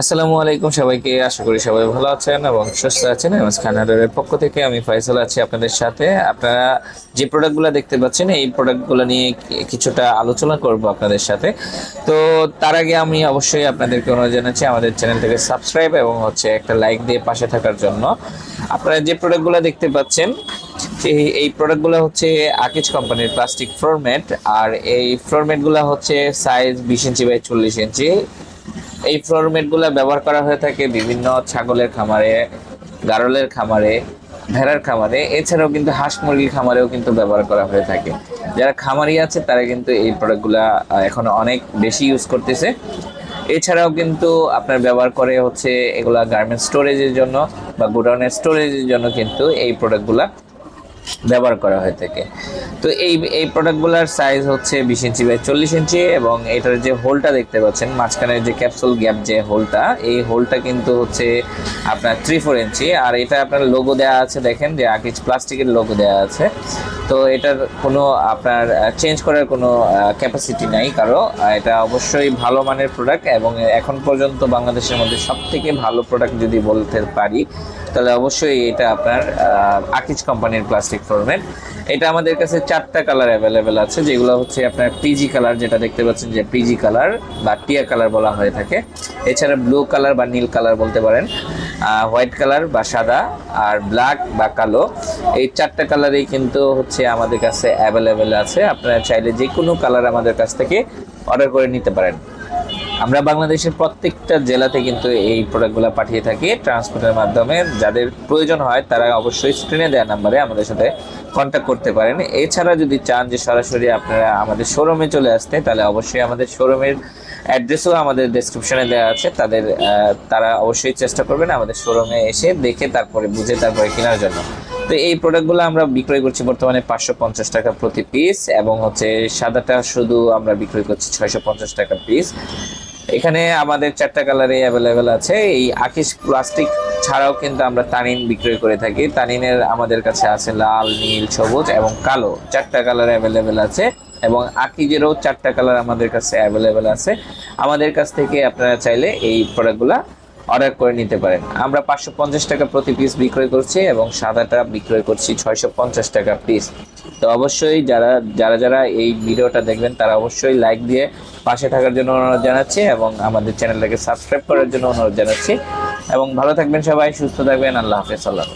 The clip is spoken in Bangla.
আসসালামু আলাইকুম সবাইকে, আশা করি সবাই ভালো আছেন এবং সুস্থ আছেন। এমএস খানাডারের পক্ষ থেকে আমি ফয়সাল আছি আপনাদের সাথে। আপনারা যে প্রোডাক্টগুলো দেখতে পাচ্ছেন, এই প্রোডাক্টগুলো নিয়ে কিছুটা আলোচনা করব আপনাদের সাথে। তো তার আগে আমি অবশ্যই আপনাদেরকে অনুরোধ জানাচ্ছি, আমাদের চ্যানেলটাকে সাবস্ক্রাইব এবং হচ্ছে একটা লাইক দিয়ে পাশে থাকার জন্য। আপনারা যে প্রোডাক্টগুলো দেখতে পাচ্ছেন, এই এই প্রোডাক্টগুলো হচ্ছে আকিজ কোম্পানির প্লাস্টিক ফ্লোরম্যাট আর এই ফ্লোরম্যাটগুলো হচ্ছে সাইজ বিশ ইঞ্চি বাই চল্লিশ ইঞ্চি। এই ফ্লোরমেটগুলো ব্যবহার করা হয়ে থাকে বিভিন্ন ছাগলের খামারে, গারলের খামারে, ভেড়ার খামারে। এছাড়াও কিন্তু হাঁস মুরগির খামারেও কিন্তু ব্যবহার করা হয়ে থাকে। যারা খামারি আছে, তারা কিন্তু এই প্রোডাক্টগুলা এখন অনেক বেশি ইউজ করতেছে। এছাড়াও কিন্তু আপনার ব্যবহার করে হচ্ছে এগুলা গার্মেন্ট স্টোরেজের জন্য বা গোডাউনের স্টোরেজের জন্য কিন্তু এই প্রোডাক্টগুলা ব্যবহার করা হয়ে থাকে তো এই এই প্রোডাক্টগুলোর সাইজ হচ্ছে বিশ ইঞ্চি বাই চল্লিশ ইঞ্চি এবং এটার যে হোলটা দেখতে পাচ্ছেন মাঝখানে যে ক্যাপসুল গ্যাপ যে হোলটা এই হোলটা কিন্তু হচ্ছে আপনার থ্রি ফোর ইঞ্চি। আর এটা আপনার লোগো দেওয়া আছে, দেখেন যে আকিজ প্লাস্টিকের লোগো দেওয়া আছে। তো এটার কোনো আপনার চেঞ্জ করার কোনো ক্যাপাসিটি নাই কারও এটা অবশ্যই ভালো মানের প্রোডাক্ট এবং এখন পর্যন্ত বাংলাদেশের মধ্যে সব থেকে ভালো প্রোডাক্ট যদি বলতে পারি, তাহলে অবশ্যই এটা আপনার আকিজ কোম্পানির প্লাস্টিক ফরম্যাট এটা আমাদের কাছে চারটা কালার অ্যাভেলেবেল আছে, যেগুলো হচ্ছে আপনার পিজি কালার যেটা দেখতে পাচ্ছেন যে পিজি কালার বা টিয়া কালার বলা হয়ে থাকে। এছাড়া ব্লু কালার বা নীল কালার বলতে পারেন হোয়াইট কালার বা সাদা আর ব্ল্যাক বা কালো। এই চারটা কালারই কিন্তু হচ্ছে আমাদের কাছে অ্যাভেলেবেল আছে। আপনারা চাইলে যে কোনো কালার আমাদের কাছ থেকে অর্ডার করে নিতে পারেন। আমরা বাংলাদেশের প্রত্যেকটা জেলাতে কিন্তু এই প্রোডাক্টগুলো পাঠিয়ে থাকি ট্রান্সপোর্টের মাধ্যমে। যাদের প্রয়োজন হয় তারা অবশ্যই স্ক্রিনে দেওয়া নাম্বারে আমাদের সাথে কন্ট্যাক্ট করতে পারেন। এছাড়া যদি চান যে সরাসরি আপনারা আমাদের শোরুমে চলে আসতে, তাহলে অবশ্যই আমাদের শোরুমের অ্যাড্রেসও আমাদের ডেসক্রিপশনে দেওয়া আছে। তাদের তারা অবশ্যই চেষ্টা করবেন আমাদের শোরুমে এসে দেখে তারপরে বুঝে তারপরে কেনার জন্য। তো এই প্রোডাক্টগুলো আমরা বিক্রয় করছি বর্তমানে পাঁচশো পঞ্চাশ টাকা প্রতি পিস এবং হচ্ছে সাদাটা শুধু আমরা বিক্রয় করছি ছয়শো পঞ্চাশ টাকা পিস এখানে আমাদের চারটা কালারে অ্যাভেলেবেল আছে। এই আকিস প্লাস্টিক ছাড়াও কিন্তু আমরা তানিন বিক্রয় করে থাকি। তানিনের আমাদের কাছে আছে লাল, নীল, সবুজ এবং কালো চারটা কালার অ্যাভেলেবেল আছে এবং আকিজেরও চারটা কালার আমাদের কাছে অ্যাভেলেবেল আছে। আমাদের কাছ থেকে আপনারা চাইলে এই প্রোডাক্টগুলা অর্ডার করে নিতে পারেন। আমরা পাঁচশো পঞ্চাশ টাকা প্রতি পিস বিক্রয় করছি এবং সাদাটা বিক্রয় করছি ছয়শো পঞ্চাশ টাকা পিস তো অবশ্যই যারা যারা যারা এই ভিডিওটা দেখবেন, তারা অবশ্যই লাইক দিয়ে পাশে থাকার জন্য অনুরোধ জানাচ্ছি এবং আমাদের চ্যানেলটাকে সাবস্ক্রাইব করার জন্য অনুরোধ জানাচ্ছি। এবং ভালো থাকবেন সবাই, সুস্থ থাকবেন, আল্লাহ হাফেজ, আল্লাহ